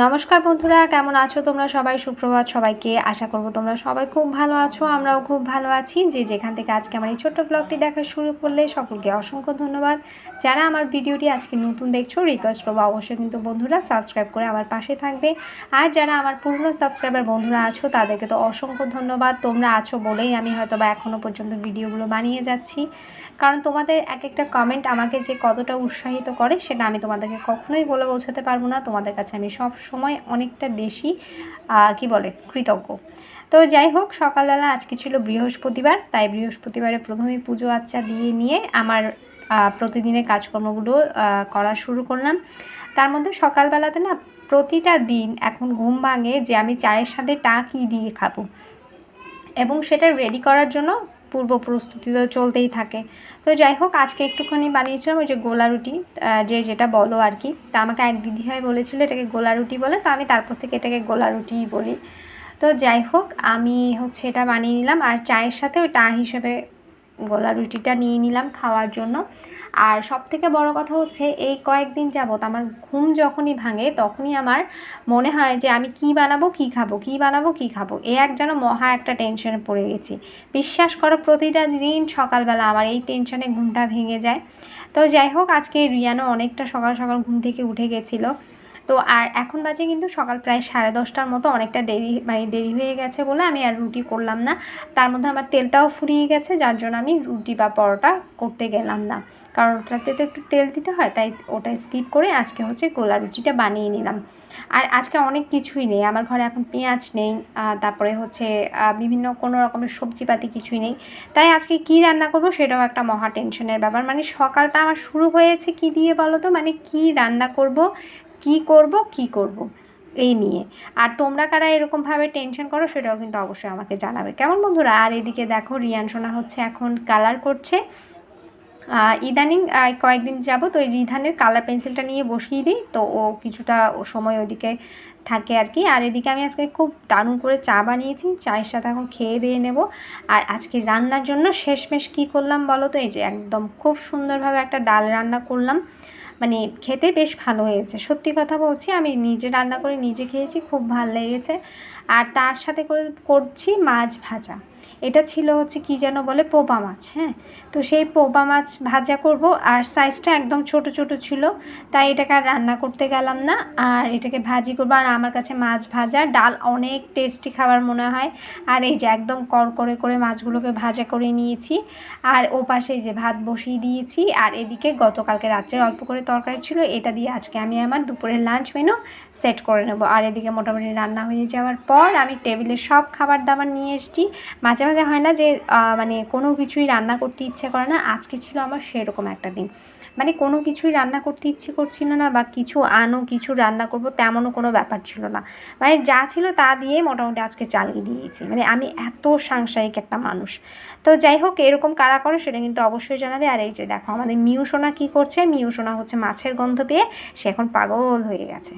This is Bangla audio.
নমস্কার বন্ধুরা, কেমন আছো তোমরা সবাই? সুপ্রভাত সবাইকে। আশা করব তোমরা সবাই খুব ভালো আছো, আমরাও খুব ভালো আছি। যে যেখান থেকে আজকে আমার এই ছোট্ট ব্লগটি দেখা শুরু করলে সকলকে অসংখ্য ধন্যবাদ। যারা আমার ভিডিওটি আজকে নতুন দেখছ রিকোয়েস্ট করব অবশ্যই কিন্তু বন্ধুরা সাবস্ক্রাইব করে আমার পাশে থাকবে। আর যারা আমার পুরনো সাবস্ক্রাইবার বন্ধুরা আছো, তাদেরকে তো অসংখ্য ধন্যবাদ। তোমরা আছো বলেই আমি হয়তো বা এখনও পর্যন্ত ভিডিওগুলো বানিয়ে যাচ্ছি। কারণ তোমাদের এক একটা কমেন্ট আমাকে যে কতটা উৎসাহিত করে, সেটা আমি তোমাদেরকে কখনোই বলে বোঝাতে পারব না। তোমাদের কাছে আমি সব সময় অনেকটা বেশি কি বলে, কৃতজ্ঞ। তো যাই হোক, সকালবেলা আজকে ছিল বৃহস্পতিবার, তাই বৃহস্পতিবারে প্রথমে পুজো আচ্চা দিয়ে নিয়ে আমার প্রতিদিনের কাজকর্মগুলো করা শুরু করলাম। তার মধ্যে সকালবেলাতে না প্রতিটা দিন এখন ঘুম ভাঙে যে আমি চায়ের সাথে টা কী দিয়ে খাব। এবং সেটা রেডি করার জন্য পূর্ব প্রস্তুতি তো চলতেই থাকে। তো যাই হোক, আজকে একটুখানি বানিয়েছিলাম ওই যে গোলা রুটি যে যেটা বলো আর কি। তা আমাকে এক দিদিভাই বলেছিল এটাকে গোলা রুটি বলে, তো আমি তারপর থেকে এটাকে গোলা রুটিই বলি। তো যাই হোক, আমি হচ্ছে এটা বানিয়ে নিলাম আর চায়ের সাথে ওই টা হিসেবে গোলা রুটিটা নিয়ে নিলাম খাওয়ার জন্য। আর সব থেকে বড় কথা হচ্ছে, এই কয়েকদিন যাবৎ আমার ঘুম যখনই ভাঙে, তখনই আমার মনে হয় যে আমি কি বানাবো, কি খাব, কি বানাবো, কি খাব। এ এক যেন মহা একটা টেনশনে পড়ে গেছি। বিশ্বাস করো, প্রতিটা দিন সকালবেলা আমার এই টেনশনে ঘুমটা ভেঙে যায়। তো যাই হোক, আজকে রিয়ানো অনেকটা সকাল সকাল ঘুম থেকে উঠে গেছিল। তো আর এখন বাজে কিন্তু সকাল প্রায় সাড়ে দশটার মতো, অনেকটা দেরি মানে দেরি হয়ে গেছে বলে আমি আর রুটি করলাম না। তার মধ্যে আমার তেলটাও ফুরিয়ে গেছে, যার জন্য আমি রুটি বা পরোটা করতে গেলাম না। কারণ ওটাতে তো একটু তেল দিতে হয়, তাই ওটা স্কিপ করে আজকে হচ্ছে গোলা রুটিটা বানিয়ে নিলাম। আর আজকে অনেক কিছুই নেই, আমার ঘরে এখন পেঁয়াজ নেই তারপরে হচ্ছে বিভিন্ন কোনো রকমের সবজিপাতি কিছুই নেই। তাই আজকে কি রান্না করব সেটাও একটা মহা টেনশনের ব্যাপার। মানে সকালটা আমার শুরু হয়েছে কি দিয়ে বলো তো? মানে কি রান্না করব? কি করব কি করব, এই নিয়ে। আর তোমরা কারা এরকমভাবে টেনশন করো, সেটাও কিন্তু অবশ্যই আমাকে জানাবে। কেমন বন্ধুরা? আর এদিকে দেখো, রিয়ান সোনা হচ্ছে এখন কালার করছে। ইদানিং কয়েকদিন যাব তো ওই রিধানের কালার পেন্সিলটা নিয়ে বসিয়ে দিই, তো ও কিছুটা সময় ওদিকে থাকে আর কি। আর এদিকে আমি আজকে খুব দারুণ করে চা বানিয়েছি, চায়ের সাথে এখন খেয়ে দিয়ে নেব। আর আজকে রান্নার জন্য শেষমেশ কী করলাম বলো তো? এই যে একদম খুব সুন্দরভাবে একটা ডাল রান্না করলাম। মানে খেতে বেশ ভালো হয়েছে। সত্যি কথা বলছি, আমি নিজে রান্না করে নিজে খেয়েছি, খুব ভালো লেগেছে। আর তার সাথে করে, করছি মাছ ভাজা। এটা ছিল হচ্ছে কি যেন বলে পোপা মাছ হ্যাঁ? তো সেই পোপা মাছ ভাজা করব, আর সাইজটা একদম ছোট ছোট ছিল, তাই এটাকে আর রান্না করতে গেলাম না। আর এটাকে ভাজি করব, আর আমার কাছে মাছ ভাজা, ডাল অনেক টেস্টি খাবার মনে হয়। আর এই যে একদম কর করে করে মাছগুলোকে ভাজা করে নিয়েছি। আর ও পাশে যে ভাত বসিয়ে দিয়েছি, আর এদিকে গতকালকে রাত্রে অল্প করে তরকারি ছিল, এটা দিয়ে আজকে আমি আমার দুপুরের লাঞ্চ মেনু সেট করে নেব। আর এদিকে মোটামুটি রান্না হয়ে যাওয়ার পর আমি টেবিলে সব খাবার দাবার নিয়ে এসেছি। মাঝে মাঝে হয় না যে মানে কোনো কিছুই রান্না করতে ইচ্ছে করে না, আজকে ছিল আমার সেরকম একটা দিন। মানে কোনো কিছুই রান্না করতে ইচ্ছে করছিল না বা কিছু আনো, কিছু রান্না করব তেমনও কোনো ব্যাপার ছিল না। মানে যা ছিল তা দিয়ে মোটামুটি আজকে চালিয়ে দিয়েছি। মানে আমি এত সাংসারিক একটা মানুষ। তো যাই হোক, এরকম কারা করে সেটা কিন্তু অবশ্যই জানাবে। আর এই যে দেখো, আমাদের মিউ সোনা কী করছে? মিউ সোনা হচ্ছে মাছের গন্ধ পেয়ে সে এখন পাগল হয়ে গেছে।